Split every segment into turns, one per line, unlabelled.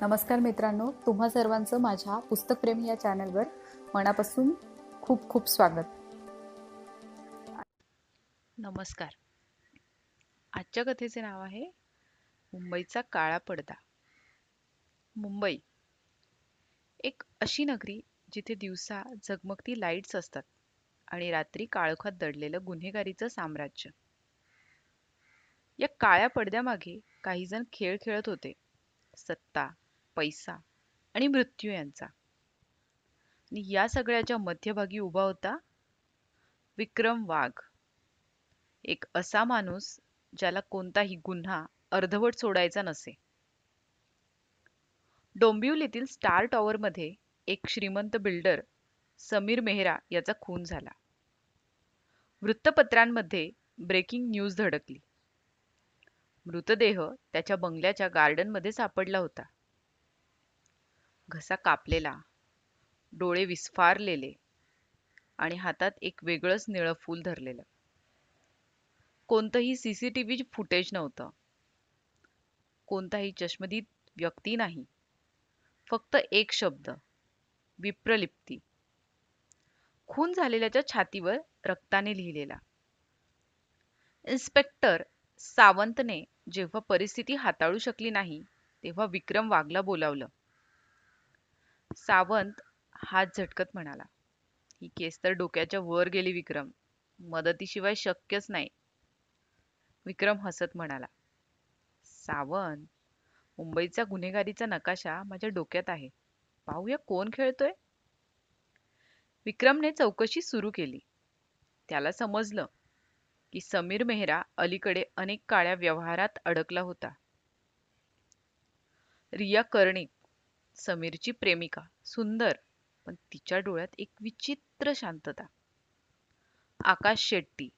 नमस्कार मित्रांनो तुम्हा सर्वांचं माझ्या पुस्तकप्रेमी या चॅनलवर मनापासून खूप खूप स्वागत.
नमस्कार. आजच्या कथेचे नाव आहे मुंबईचा काळा पडदा. मुंबई एक अशी नगरी जिथे दिवसा झगमगती लाईट्स असतात आणि रात्री काळोखात दडलेलं गुन्हेगारीचं साम्राज्य. या काळ्या पडद्यामागे काहीजण खेळ खेळत होते. सत्ता पैसा आणि मृत्यू यांचा. आणि या सगळ्याच्या मध्यभागी उभा होता विक्रम वाघ. एक असा माणूस ज्याला कोणताही गुन्हा अर्धवट सोडायचा नसे. डोंबिवलीतील स्टार टॉवर मध्ये एक श्रीमंत बिल्डर समीर मेहरा याचा खून झाला. वृत्तपत्रांमध्ये ब्रेकिंग न्यूज धडकली. मृतदेह त्याच्या बंगल्याच्या गार्डनमध्ये सापडला होता. घसा कापलेला डोळे विस्फारलेले आणि हातात एक वेगळंच निळं फूल धरलेलं. कोणतंही सीसीटीव्ही फुटेज नव्हतं. कोणताही चष्मदीत व्यक्ती नाही. फक्त एक शब्द विप्रलिप्ती. खून झालेल्याच्या छातीवर रक्ताने लिहिलेला. इन्स्पेक्टर सावंतने जेव्हा परिस्थिती हाताळू शकली नाही तेव्हा विक्रम वाघला बोलावलं. सावंत हात झटकत म्हणाला ही केस तर डोक्याच्या वर गेली विक्रम. मदतीशिवाय शक्यच नाही. विक्रम हसत म्हणाला सावंत मुंबईचा गुन्हेगारीचा नकाशा माझ्या डोक्यात आहे. पाहूया कोण खेळतोय. विक्रमने चौकशी सुरू केली. त्याला समजलं की समीर मेहरा अलीकडे अनेक काळ्या व्यवहारात अडकला होता. रिया कर्णिक समीरची प्रेमिका. सुंदर पण तिच्या डोळ्यात एक विचित्र शांतता. आकाश शेट्टी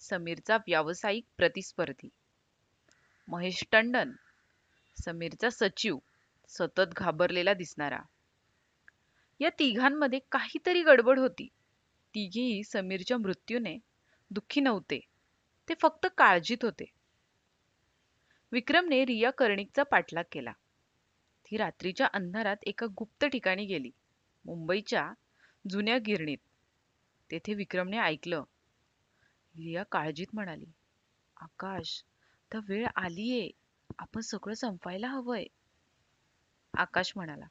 समीरचा व्यावसायिक प्रतिस्पर्धी. महेश टंडन समीरचा सचिव सतत घाबरलेला दिसणारा. या तिघांमध्ये काहीतरी गडबड होती. तिघेही समीरच्या मृत्यूने दुःखी नव्हते. ते फक्त काळजीत होते. विक्रमने रिया कर्णिकचा पाठलाग केला. ही रात्रीच्या अंधारात एका गुप्त ठिकाणी गेली. मुंबईच्या जुन्या गिरणीत. तेथे विक्रमने ऐकलं. रिया काळजीत म्हणाली आकाश तर वेळ आलीये. आपण सगळं संपायला हवंय. आकाश म्हणाला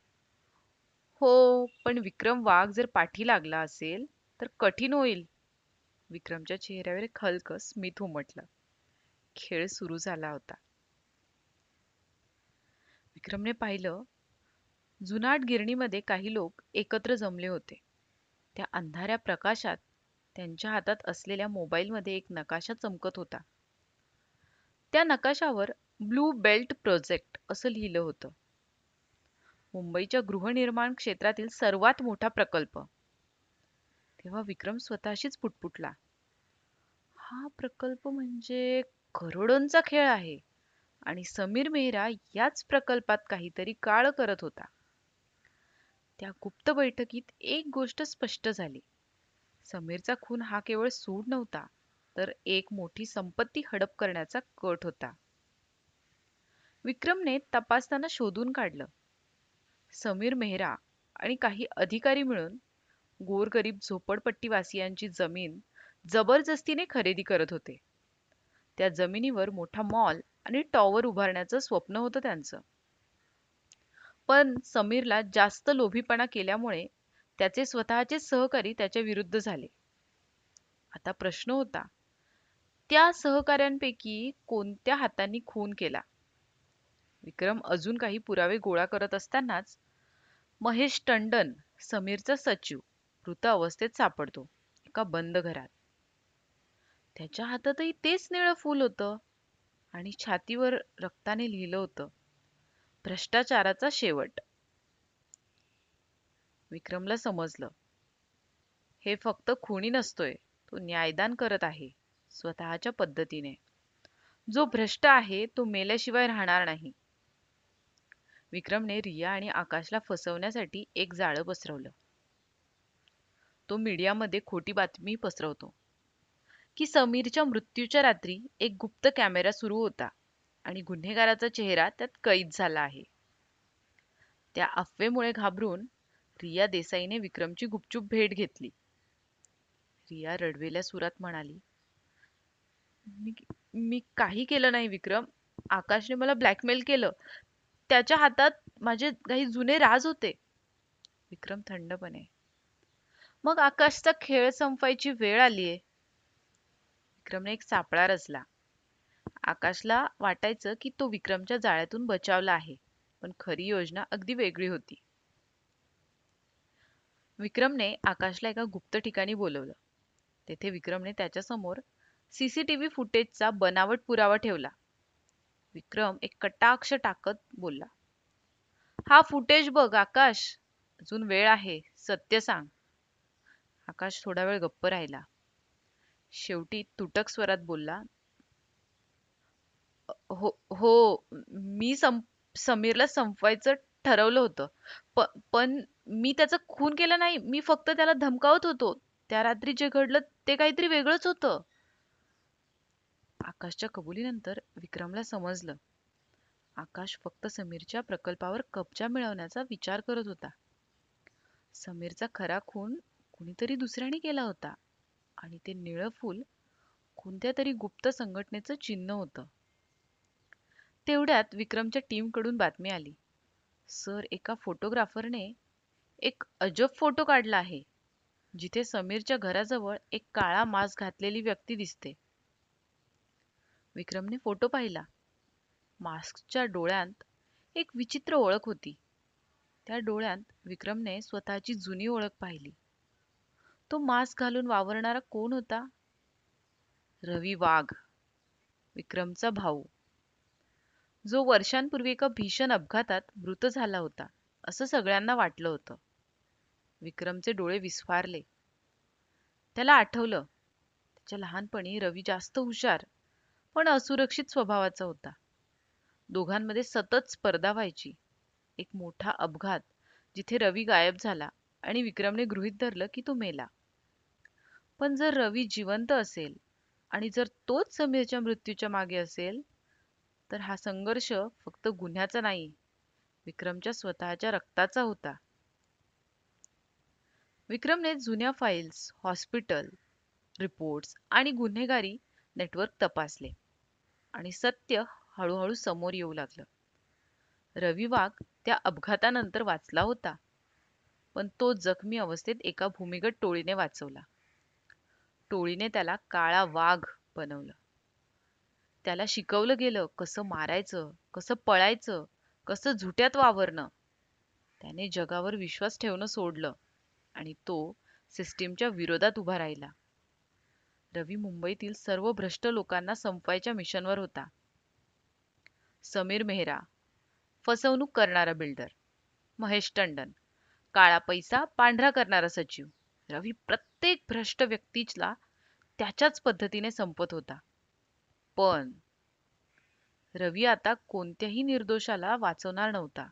हो पण विक्रम वाघ जर पाठी लागला असेल तर कठीण होईल. विक्रमच्या चेहऱ्यावर एक हलकं स्मित उमटलं. खेळ सुरू झाला होता. विक्रमने पाहिलं जुनाट गिरणीमध्ये काही लोक एकत्र जमले होते. त्या अंधाऱ्या प्रकाशात त्यांच्या हातात असलेल्या मोबाईलमध्ये एक नकाशा चमकत होता. त्या नकाशावर ब्लू बेल्ट प्रोजेक्ट असं लिहिलं होतं. मुंबईच्या गृहनिर्माण क्षेत्रातील सर्वात मोठा प्रकल्प. तेव्हा विक्रम स्वतःशीच पुटपुटला. हा प्रकल्प म्हणजे करोडोंचा खेळ आहे. आणि समीर मेहरा याच प्रकल्पात काहीतरी काळ करत होता. त्या गुप्त बैठकीत एक गोष्ट स्पष्ट झाली. समीरचा खून हा केवळ सूड नव्हता तर एक मोठी संपत्ती हडप करण्याचा कट होता. विक्रमने तपासताना शोधून काढलं. समीर मेहरा आणि काही अधिकारी मिळून गोरगरीब झोपडपट्टीवासियांची जमीन जबरदस्तीने खरेदी करत होते. त्या जमिनीवर मोठा मॉल आणि टॉवर उभारण्याचं स्वप्न होतं त्यांचं. पण समीरला जास्त लोभीपणा केल्यामुळे त्याचे स्वतःचे सहकारी त्याच्या विरुद्ध झाले. आता प्रश्न होता त्या सहकाऱ्यांपैकी कोणत्या हातांनी खून केला? विक्रम अजून काही पुरावे गोळा करत असतानाच महेश टंडन समीरचा सचिव मृत अवस्थेत सापडतो एका बंद घरात. त्याच्या हातातही तेच निळं फूल होतं. आणि छातीवर रक्ताने लिहिलं होतं. भ्रष्टाचाराचा शेवट. विक्रमला समजलं. हे फक्त खुणी नसतोय. तो न्यायदान करत आहे स्वतःच्या पद्धतीने. जो भ्रष्ट आहे तो मेल्याशिवाय राहणार नाही. विक्रमने रिया आणि आकाशला फसवण्यासाठी एक जाळं पसरवलं. तो मीडियामध्ये खोटी बातमी पसरवतो. की समीरच्या मृत्यूच्या रात्री एक गुप्त कॅमेरा सुरू होता आणि गुन्हेगाराचा चेहरा त्यात कैद झाला आहे. त्या अफवेमुळे घाबरून रिया देसाईने विक्रमची गुपचूप भेट घेतली. रिया रडवेल्या सुरात म्हणाली मी मी काही केलं नाही विक्रम. आकाशने मला ब्लॅकमेल केलं. त्याच्या हातात माझे काही जुने राज होते. विक्रम थंडपणे मग आकाशचा खेळ संपायची वेळ आलीये. विक्रमने एक सापळा रचला. आकाशला वाटायचं की तो विक्रमच्या जाळ्यातून बचावला आहे पण खरी योजना अगदी वेगळी होती. विक्रमने आकाशला एका गुप्त ठिकाणी बोलवलं. तेथे विक्रमने त्याच्यासमोर सीसीटीव्ही फुटेजचा बनावट पुरावा ठेवला. विक्रम एक कटाक्ष टाकत बोलला. हा फुटेज बघ आकाश. अजून वेळ आहे. सत्य सांग. आकाश थोडा वेळ गप्प राहिला. शेवटी तुटक स्वरात बोलला हो हो मी सं समीरला संपवायचं ठरवलं होतं प- पण मी त्याचा खून केला नाही मी फक्त त्याला धमकावत होतो. त्या रात्री जे घडलं ते काहीतरी वेगळंच होतं. आकाशच्या कबुलीनंतर विक्रमला समजलं. आकाश फक्त समीरच्या प्रकल्पावर कब्जा मिळवण्याचा विचार करत होता. समीरचा खरा खून कुणीतरी दुसऱ्याने केला होता. आणि ते निळं फूल कोणत्या तरी गुप्त संघटनेचं चिन्ह होतं. तेवढ्यात विक्रमच्या टीमकडून बातमी आली. सर एका फोटोग्राफरने एक अजब फोटो काढला आहे जिथे समीरच्या घराजवळ एक काळा मास्क घातलेली व्यक्ती दिसते. विक्रमने फोटो पाहिला. मास्कच्या डोळ्यांत एक विचित्र ओळख होती. त्या डोळ्यांत विक्रमने स्वतःची जुनी ओळख पाहिली. तो मास्क घालून वावरणारा कोण होता? रवी वाघ विक्रमचा भाऊ. जो वर्षांपूर्वी एका भीषण अपघातात मृत झाला होता असं सगळ्यांना वाटलं होतं. विक्रमचे डोळे विस्फारले. त्याला आठवलं त्याच्या लहानपणी रवी जास्त हुशार पण असुरक्षित स्वभावाचा होता. दोघांमध्ये सतत स्पर्धा व्हायची. एक मोठा अपघात जिथे रवी गायब झाला आणि विक्रमने गृहीत धरलं की तो मेला. पण जर रवी जिवंत असेल आणि जर तोच समीरच्या मृत्यूच्या मागे असेल तर हा संघर्ष फक्त गुन्ह्याचा नाही विक्रमच्या स्वतःच्या रक्ताचा होता. विक्रमने जुन्या फाईल्स हॉस्पिटल रिपोर्ट्स आणि गुन्हेगारी नेटवर्क तपासले आणि सत्य हळूहळू समोर येऊ लागलं. रवी वाघ त्या अपघातानंतर वाचला होता पण तो जखमी अवस्थेत एका भूमिगत टोळीने वाचवला. टोळीने त्याला काळा वाघ बनवलं. त्याला शिकवलं गेलं कसं मारायचं कसं पळायचं कसं झुट्यात वावरणं. त्याने जगावर विश्वास ठेवणं सोडलं आणि तो सिस्टीमच्या विरोधात उभा राहिला. रवी मुंबईतील सर्व भ्रष्ट लोकांना संपवायच्या मिशनवर होता. समीर मेहरा फसवणूक करणारा बिल्डर महेश टंडन काळा पैसा पांढरा करणारा सचिव. रवी प्रत्येक भ्रष्ट व्यक्तीला त्याच्याच पद्धतीने संपत होता. पण रवी आता कोणत्याही निर्दोषाला वाचवणार नव्हता.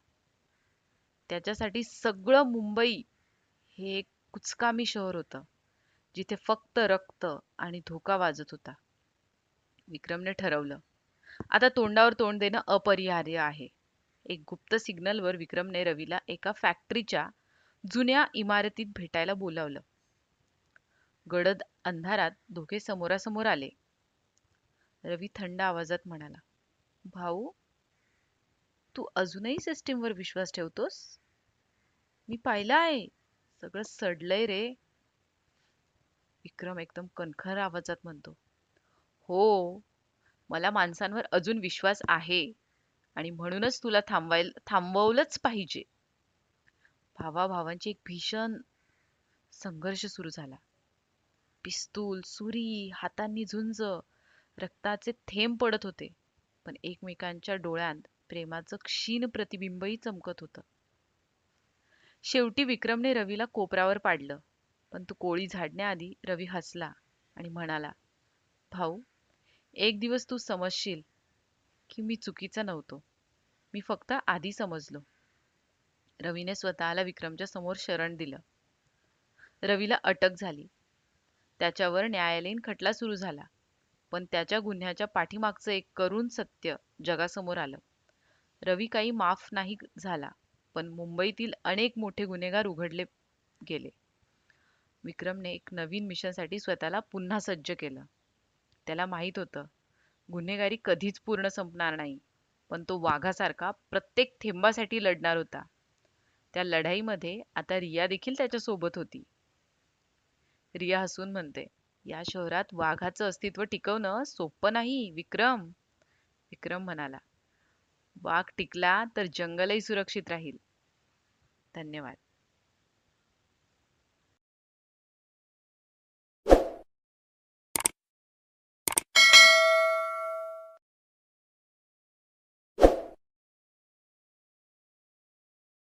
त्याच्यासाठी सगळं मुंबई हे एक कुचकामी शहर होतं जिथे फक्त रक्त आणि धोका वाजत होता. विक्रमने ठरवलं आता तोंडावर तोंड देणं अपरिहार्य आहे. एक गुप्त सिग्नलवर विक्रमने रवीला एका फॅक्टरीच्या जुन्या इमारतीत भेटायला बोलावलं. गडद अंधारात दोघे समोरासमोर आले. रवी थंड आवाजात म्हणाला भाऊ तू अजूनही सिस्टीमवर विश्वास ठेवतोस? मी पाहिलं आहे सगळं सडलंय रे. विक्रम एकदम कणखर आवाजात म्हणतो हो मला माणसांवर अजून विश्वास आहे आणि म्हणूनच तुला थांबवाय थांबवलंच पाहिजे. भावाभावांची एक भीषण संघर्ष सुरू झाला. पिस्तूल सुरी हातांनी झुंज रक्ताचे थेंब पडत होते. पण एकमेकांच्या डोळ्यांत प्रेमाचं क्षीण प्रतिबिंबही चमकत होतं. शेवटी विक्रमने रवीला कोपरावर पाडलं. पण तो कोळी झाडण्याआधी रवी हसला आणि म्हणाला भाऊ एक दिवस तू समजशील की मी चुकीचा नव्हतो. मी फक्त आधी समजलो. रवीने स्वतःला विक्रमच्या समोर शरण दिलं. रवीला अटक झाली. त्याच्यावर न्यायालयीन खटला सुरू झाला. पण त्याच्या गुन्ह्याच्या पाठीमागचं एक करुण सत्य जगासमोर आलं. रवी काही माफ नाही झाला पण मुंबईतील अनेक मोठे गुन्हेगार उघडले गेले. विक्रमने एक नवीन मिशनसाठी स्वतःला पुन्हा सज्ज केलं. त्याला माहीत होतं गुन्हेगारी कधीच पूर्ण संपणार नाही पण तो वाघासारखा प्रत्येक थेंबासाठी लढणार होता. त्या लढाईमध्ये आता रिया देखील त्याच्यासोबत होती. रिया हसून म्हणते या शहरात वाघाचं अस्तित्व टिकवणं सोपं नाही विक्रम. विक्रम म्हणाला वाघ टिकला तर जंगलही सुरक्षित राहील. धन्यवाद.